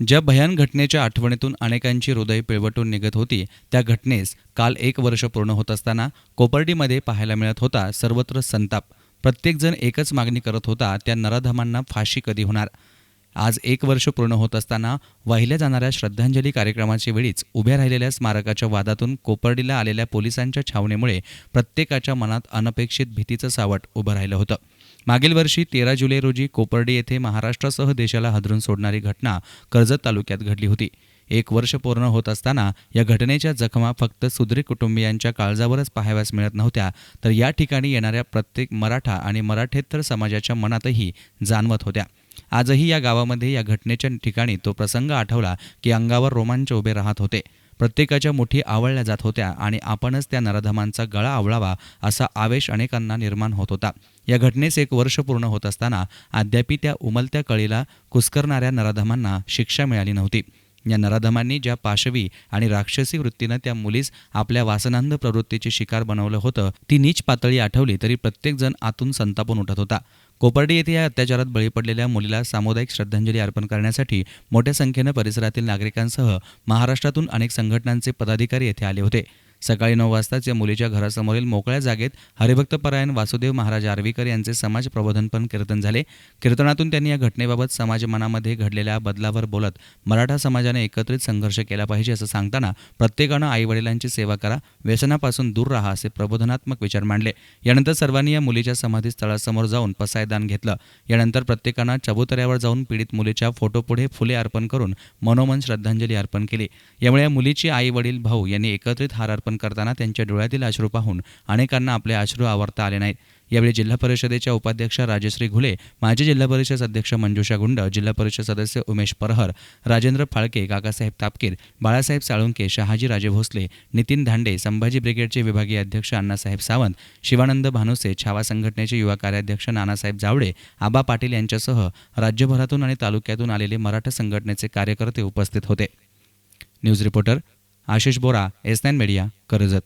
ज्या भयान घटनेच्या आठवणीतून अनेकांची हृदय पिळवटून निघत होती त्या घटनेस काल एक वर्ष पूर्ण होत असताना कोपर्डीमध्ये पाहायला मिळत होता सर्वत्र संताप. प्रत्येकजण एकच मागणी करत होता त्या नराधमांना फाशी कधी होणार? आज एक वर्ष पूर्ण होत असताना वाहिल्या जाणाऱ्या श्रद्धांजली कार्यक्रमाच्या वेळीच उभ्या राहिलेल्या स्मारकाच्या वादातून कोपर्डीला आलेल्या पोलिसांच्या छावणीमुळे प्रत्येकाच्या मनात अनपेक्षित भीतीचं सावट उभं राहिलं होतं. मागील वर्षी तेरा जुलै रोजी कोपर्डी येथे महाराष्ट्रासह देशाला हादरून सोडणारी घटना कर्जत तालुक्यात घडली होती. एक वर्ष पूर्ण होत असताना या घटनेच्या जखमा फक्त सुद्री कुटुंबियांच्या काळजावरच पाहाव्यास मिळत नव्हत्या तर या ठिकाणी येणाऱ्या प्रत्येक मराठा आणि मराठेतर समाजाच्या मनातही जाणवत होत्या. आजही या गावामध्ये या घटनेच्या ठिकाणी तो प्रसंग आठवला की अंगावर रोमांच उभे राहत होते. प्रत्येकाच्या मुठी आवळल्या जात होत्या आणि आपणच त्या नराधमांचा गळा आवळावा असा आवेश अनेकांना निर्माण होत होता. या घटनेस एक वर्ष पूर्ण होत असताना अद्यापी त्या उमलत्या कळीला कुस्करणाऱ्या नराधमांना शिक्षा मिळाली नव्हती. या नराधमांनी ज्या पाशवी आणि राक्षसी वृत्तीनं त्या मुलीस आपल्या वासनांध प्रवृत्तीची शिकार बनवलं होतं ती नीच पातळी आठवली तरी प्रत्येकजण आतून संतापून उठत होता. कोपर्डी येथे या अत्याचारात बळी पडलेल्या मुलीला सामुदायिक श्रद्धांजली अर्पण करण्यासाठी मोठ्या संख्येनं परिसरातील नागरिकांसह महाराष्ट्रातून अनेक संघटनांचे पदाधिकारी येथे आले होते. सकाळी नऊ वाजताच या मुलीच्या घरासमोरील मोकळ्या जागेत हरिभक्तपरायण वासुदेव महाराज आर्वीकर यांचे समाज प्रबोधनपण कीर्तन झाले. कीर्तनातून त्यांनी या घटनेबाबत समाज मनामध्ये घडलेल्या बदलावर बोलत मराठा समाजाने एकत्रित संघर्ष केला पाहिजे असं सांगताना प्रत्येकानं आईवडिलांची सेवा करा व्यसनापासून दूर राहा असे प्रबोधनात्मक विचार मांडले. यानंतर सर्वांनी या मुलीच्या समाधीस्थळासमोर जाऊन पसायदान घेतलं. यानंतर प्रत्येकानं चबुतऱ्यावर जाऊन पीडित मुलीच्या फोटोपुढे फुले अर्पण करून मनोमन श्रद्धांजली अर्पण केली. यामुळे या मुलीची आई वडील भाऊ यांनी एकत्रित हार अर्पण करताना त्यांच्या डोळ्यातील अश्रू पाहून अनेकांना आपले अश्रू आवरता आले नाहीत. यावेळी जिल्हा परिषदेच्या उपाध्यक्ष राजश्री घुले माजी जिल्हा परिषद अध्यक्ष मंजुषा गुंड जिल्हा परिषद सदस्य उमेश परहर राजेंद्र फाळके काकासाहेब तापकीर बाळासाहेब साळुंके शहाजी राजे भोसले नितीन धांडे संभाजी ब्रिगेडचे विभागीय अध्यक्ष अण्णासाहेब सावंत शिवानंद भानुसे छावा संघटनेचे युवा कार्याध्यक्ष नानासाहेब जावडे आबा पाटील यांच्यासह राज्यभरातून आणि तालुक्यातून आलेले मराठा संघटनेचे कार्यकर्ते उपस्थित होते. News reporter Ashish Bora S nine media Karjat.